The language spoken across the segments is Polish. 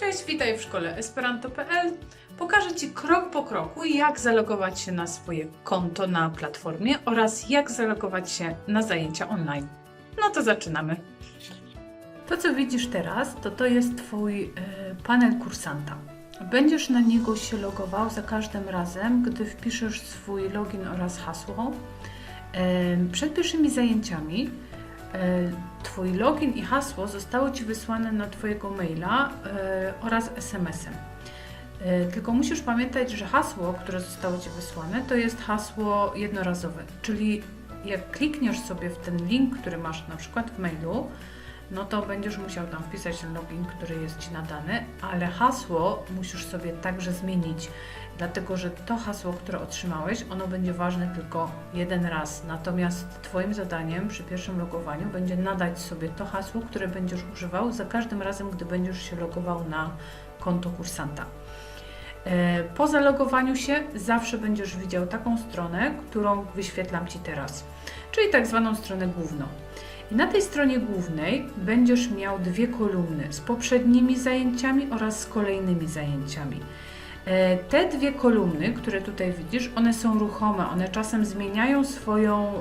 Cześć, witaj w szkole esperanto.pl. Pokażę Ci krok po kroku, jak zalogować się na swoje konto na platformie oraz jak zalogować się na zajęcia online. No to zaczynamy. To, co widzisz teraz, to to jest Twój e, panel kursanta. Będziesz na niego się logował za każdym razem, gdy wpiszesz swój login oraz hasło. E, Przed pierwszymi zajęciami Twój login i hasło zostało Ci wysłane na Twojego maila e, oraz SMS-em. E, Tylko musisz pamiętać, że hasło, które zostało Ci wysłane, to jest hasło jednorazowe, czyli jak klikniesz sobie w ten link, który masz na przykład w mailu, no to będziesz musiał tam wpisać ten login, który jest Ci nadany, ale hasło musisz sobie także zmienić, dlatego że to hasło, które otrzymałeś, ono będzie ważne tylko jeden raz. Natomiast Twoim zadaniem przy pierwszym logowaniu będzie nadać sobie to hasło, które będziesz używał za każdym razem, gdy będziesz się logował na konto kursanta. E, Po zalogowaniu się zawsze będziesz widział taką stronę, którą wyświetlam Ci teraz, czyli tak zwaną stronę główną. I na tej stronie głównej będziesz miał dwie kolumny z poprzednimi zajęciami oraz z kolejnymi zajęciami. E, Te dwie kolumny, które tutaj widzisz, one są ruchome, one czasem zmieniają swoją,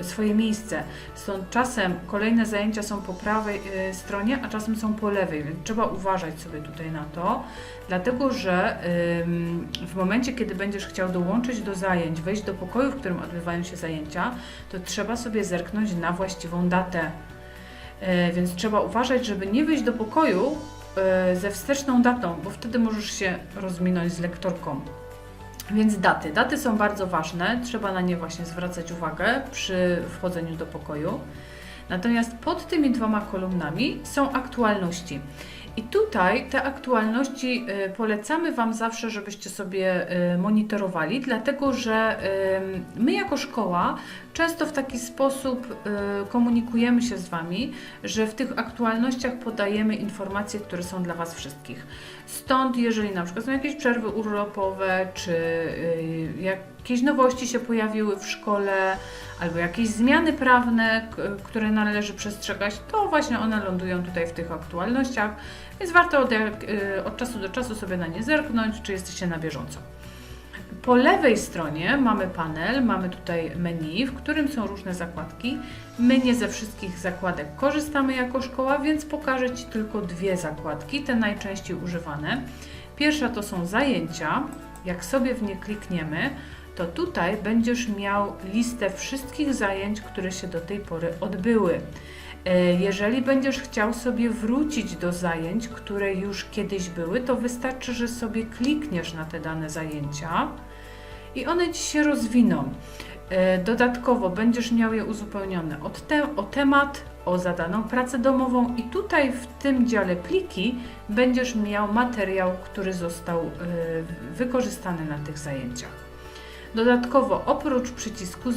e, swoje miejsce. Stąd czasem kolejne zajęcia są po prawej e, stronie, a czasem są po lewej, więc trzeba uważać sobie tutaj na to, dlatego że w momencie, kiedy będziesz chciał dołączyć do zajęć, wejść do pokoju, w którym odbywają się zajęcia, to trzeba sobie zerknąć na właściwą datę. Więc trzeba uważać, żeby nie wejść do pokoju ze wsteczną datą, bo wtedy możesz się rozminąć z lektorką. Więc daty. Daty są bardzo ważne, trzeba na nie właśnie zwracać uwagę przy wchodzeniu do pokoju. Natomiast pod tymi dwoma kolumnami są aktualności. I tutaj te aktualności y, polecamy Wam zawsze, żebyście sobie y, monitorowali, dlatego że y, my jako szkoła często w taki sposób komunikujemy się z Wami, że w tych aktualnościach podajemy informacje, które są dla Was wszystkich. Stąd, jeżeli na przykład są jakieś przerwy urlopowe, czy y, jakieś nowości się pojawiły w szkole, albo jakieś zmiany prawne, które należy przestrzegać, to właśnie one lądują tutaj w tych aktualnościach, więc warto od, y, od czasu do czasu sobie na nie zerknąć, czy jesteście na bieżąco. Po lewej stronie mamy panel, mamy tutaj menu, w którym są różne zakładki. My nie ze wszystkich zakładek korzystamy jako szkoła, więc pokażę Ci tylko dwie zakładki, te najczęściej używane. Pierwsza to są zajęcia. Jak sobie w nie klikniemy, to tutaj będziesz miał listę wszystkich zajęć, które się do tej pory odbyły. E, Jeżeli będziesz chciał sobie wrócić do zajęć, które już kiedyś były, to wystarczy, że sobie klikniesz na te dane zajęcia i one Ci się rozwiną. E, Dodatkowo będziesz miał je uzupełnione od te, o temat, o zadaną pracę domową i tutaj w tym dziale pliki będziesz miał materiał, który został e, wykorzystany na tych zajęciach. Dodatkowo oprócz przycisku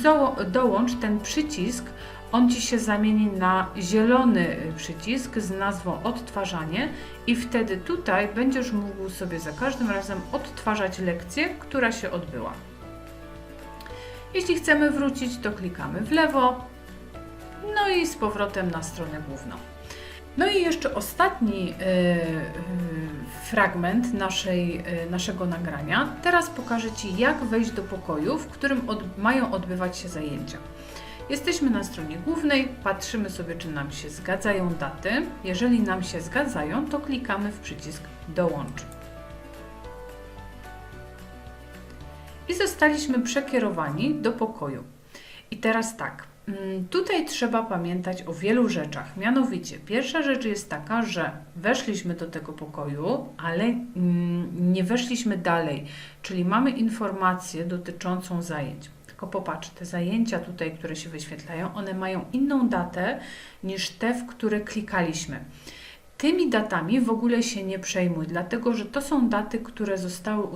dołącz ten przycisk, on Ci się zamieni na zielony y, przycisk z nazwą odtwarzanie i wtedy tutaj będziesz mógł sobie za każdym razem odtwarzać lekcję, która się odbyła. Jeśli chcemy wrócić, to klikamy w lewo, no i z powrotem na stronę główną. No i jeszcze ostatni y, y, fragment naszej, y, naszego nagrania. Teraz pokażę Ci, jak wejść do pokoju, w którym od, mają odbywać się zajęcia. Jesteśmy na stronie głównej, patrzymy sobie, czy nam się zgadzają daty. Jeżeli nam się zgadzają, to klikamy w przycisk Dołącz. I zostaliśmy przekierowani do pokoju. I teraz tak, mm, tutaj trzeba pamiętać o wielu rzeczach. Mianowicie, pierwsza rzecz jest taka, że weszliśmy do tego pokoju, ale mm, nie weszliśmy dalej, czyli mamy informację dotyczącą zajęć. Tylko popatrz, te zajęcia tutaj, które się wyświetlają, one mają inną datę niż te, w które klikaliśmy. Tymi datami w ogóle się nie przejmuj, dlatego że to są daty, które zostały, e,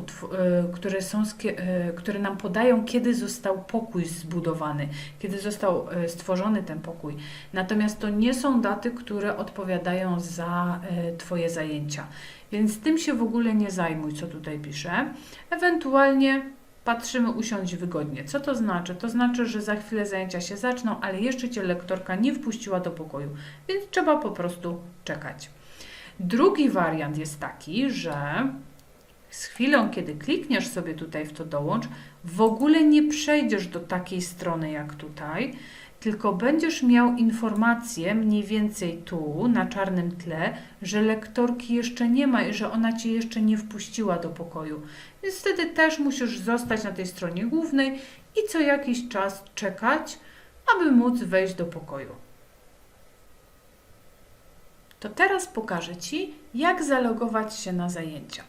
które, są e, które nam podają, kiedy został pokój zbudowany, kiedy został e, stworzony ten pokój. Natomiast to nie są daty, które odpowiadają za Twoje zajęcia. Więc tym się w ogóle nie zajmuj, co tutaj piszę. Ewentualnie patrzymy usiądź wygodnie. Co to znaczy? To znaczy, że za chwilę zajęcia się zaczną, ale jeszcze Cię lektorka nie wpuściła do pokoju, więc trzeba po prostu czekać. Drugi wariant jest taki, że z chwilą, kiedy klikniesz sobie tutaj w to dołącz, w ogóle nie przejdziesz do takiej strony jak tutaj, tylko będziesz miał informację mniej więcej tu, na czarnym tle, że lektorki jeszcze nie ma i że ona Cię jeszcze nie wpuściła do pokoju. Więc wtedy też musisz zostać na tej stronie głównej i co jakiś czas czekać, aby móc wejść do pokoju. To teraz pokażę Ci, jak zalogować się na zajęcia.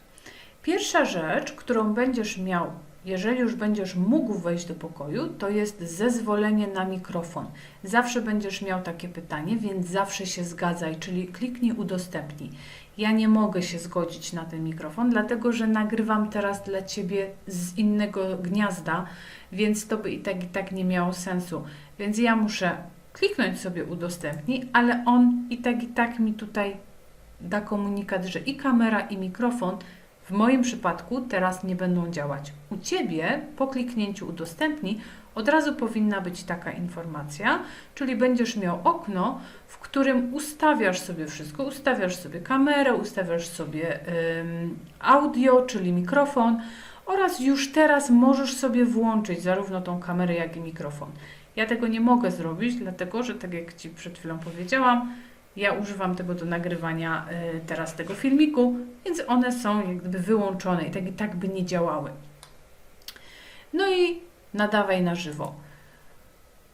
Pierwsza rzecz, którą będziesz miał, jeżeli już będziesz mógł wejść do pokoju, to jest zezwolenie na mikrofon. Zawsze będziesz miał takie pytanie, więc zawsze się zgadzaj, czyli kliknij udostępnij. Ja nie mogę się zgodzić na ten mikrofon, dlatego że nagrywam teraz dla Ciebie z innego gniazda, więc to by i tak i tak nie miało sensu. Więc ja muszę kliknąć sobie udostępnij, ale on i tak i tak mi tutaj da komunikat, że i kamera i mikrofon w moim przypadku teraz nie będą działać. U Ciebie po kliknięciu udostępnij od razu powinna być taka informacja, czyli będziesz miał okno, w którym ustawiasz sobie wszystko, ustawiasz sobie kamerę, ustawiasz sobie ym, audio, czyli mikrofon oraz już teraz możesz sobie włączyć zarówno tą kamerę, jak i mikrofon. Ja tego nie mogę zrobić, dlatego że tak jak Ci przed chwilą powiedziałam, ja używam tego do nagrywania y, teraz tego filmiku, więc one są jak gdyby wyłączone i tak i tak by nie działały. No i nadawaj na żywo.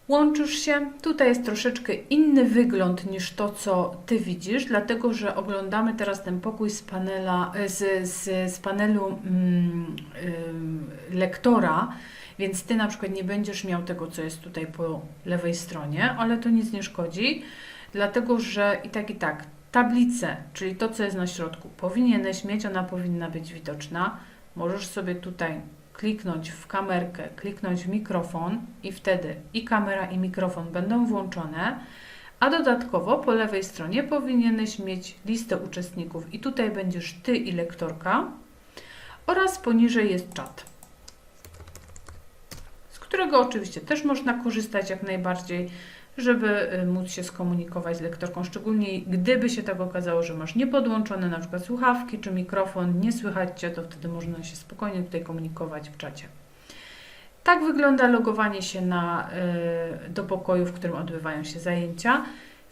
Łączysz się. Tutaj jest troszeczkę inny wygląd niż to, co Ty widzisz, dlatego że oglądamy teraz ten pokój z, panela, y, z, z, z panelu mm, y, lektora, więc Ty na przykład nie będziesz miał tego, co jest tutaj po lewej stronie, ale to nic nie szkodzi dlatego że i tak i tak tablicę, czyli to, co jest na środku, powinieneś mieć, ona powinna być widoczna. Możesz sobie tutaj kliknąć w kamerkę, kliknąć w mikrofon i wtedy i kamera, i mikrofon będą włączone. A dodatkowo po lewej stronie powinieneś mieć listę uczestników i tutaj będziesz Ty i lektorka oraz poniżej jest czat, z którego oczywiście też można korzystać jak najbardziej żeby y, móc się skomunikować z lektorką, szczególnie gdyby się tak okazało, że masz niepodłączone na przykład słuchawki czy mikrofon, nie słychać Cię, to wtedy można się spokojnie tutaj komunikować w czacie. Tak wygląda logowanie się na, y, do pokoju, w którym odbywają się zajęcia.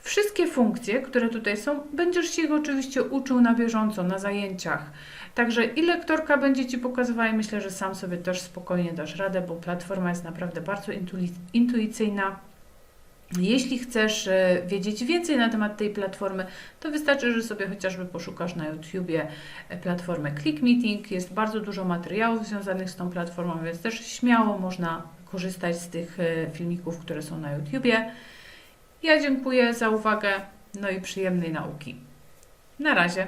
Wszystkie funkcje, które tutaj są, będziesz się ich oczywiście uczył na bieżąco, na zajęciach. Także i lektorka będzie Ci pokazywała i myślę, że sam sobie też spokojnie dasz radę, bo platforma jest naprawdę bardzo intuicyjna jeśli chcesz e, wiedzieć więcej na temat tej platformy, to wystarczy, że sobie chociażby poszukasz na YouTubie e, platformę Click Meeting. Jest bardzo dużo materiałów związanych z tą platformą, więc też śmiało można korzystać z tych e, filmików, które są na YouTubie. Ja dziękuję za uwagę, no i przyjemnej nauki. Na razie.